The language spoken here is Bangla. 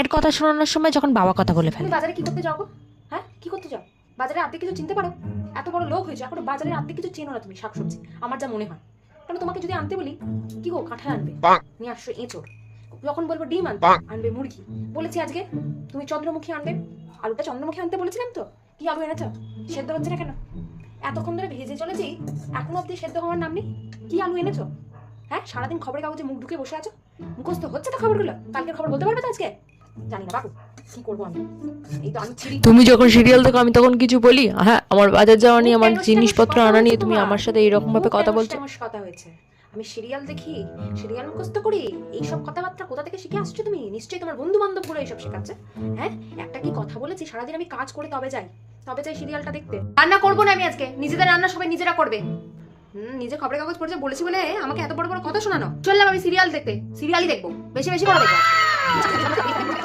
মায়ের কথা শোনানোর সময় যখন বাবা কথা বলে ফেলে। বাজারে কি করতে যাও হ্যাঁ? কি করতে যাও? বাজারে আর্ধেক কিছু চিনতে পারো? এত বড় লোক হয়েছে এখন বাজারে আর্ধেক কিছু চেনো না তুমি শাকসবজি। আমার যা মনে হয়। কেন তোমাকে যদি আনতে বলি কি গো কাঁঠাল আনবে? নিয়ে আসছো এঁচড়। যখন বলব ডিম আনতে আনবে মুরগি। বলেছি আজকে তুমি চন্দ্রমুখী আনবে? আলুটা চন্দ্রমুখী আনতে বলেছিলাম তো? কি আলু এনেছো? সেদ্ধ হচ্ছে না কেন? এতক্ষণ ধরে ভেজে চলেছি এখনও অব্দি সেদ্ধ হওয়ার নাম নেই। কি আলু এনেছো? হ্যাঁ সারাদিন খবরের কাগজে মুখ ঢুকে বসে আছো? মুখস্থ হচ্ছে তো খবরগুলো? কালকের খবর বলতে পারবে তো আজকে? জানি না বাবু কি করব আমি? এই তো আমি তুমি যখন সিরিয়াল দেখো আমি তখন কিছু বলি? হ্যাঁ আমার বাজার যাওয়া নিয়ে আমার জিনিসপত্র আনা নিয়ে তুমি আমার সাথে এইরকম ভাবে কথা বলছো? স্ট্যামাস কথা হয়েছে। আমি সিরিয়াল দেখি সিরিয়াল মুখস্থ করি এইসব কথাবার্তা কোথা থেকে শিখে আসছো তুমি? নিশ্চয়ই তোমার বন্ধু বান্ধব এইসব শেখাচ্ছে। হ্যাঁ একটা কি কথা বলেছি সারাদিন আমি কাজ করে তবে যাই তবে যাই সিরিয়ালটা দেখতে। রান্না করব না আমি আজকে নিজেদের রান্না সবাই নিজেরা করবে। হুম নিজে খবরের কাগজ পড়ছে বলেছি বলে আমাকে এত বড় বড় কথা শোনানো। চললাম আমি সিরিয়াল দেখতে সিরিয়ালই দেখব বেশি বেশি করে দেখব।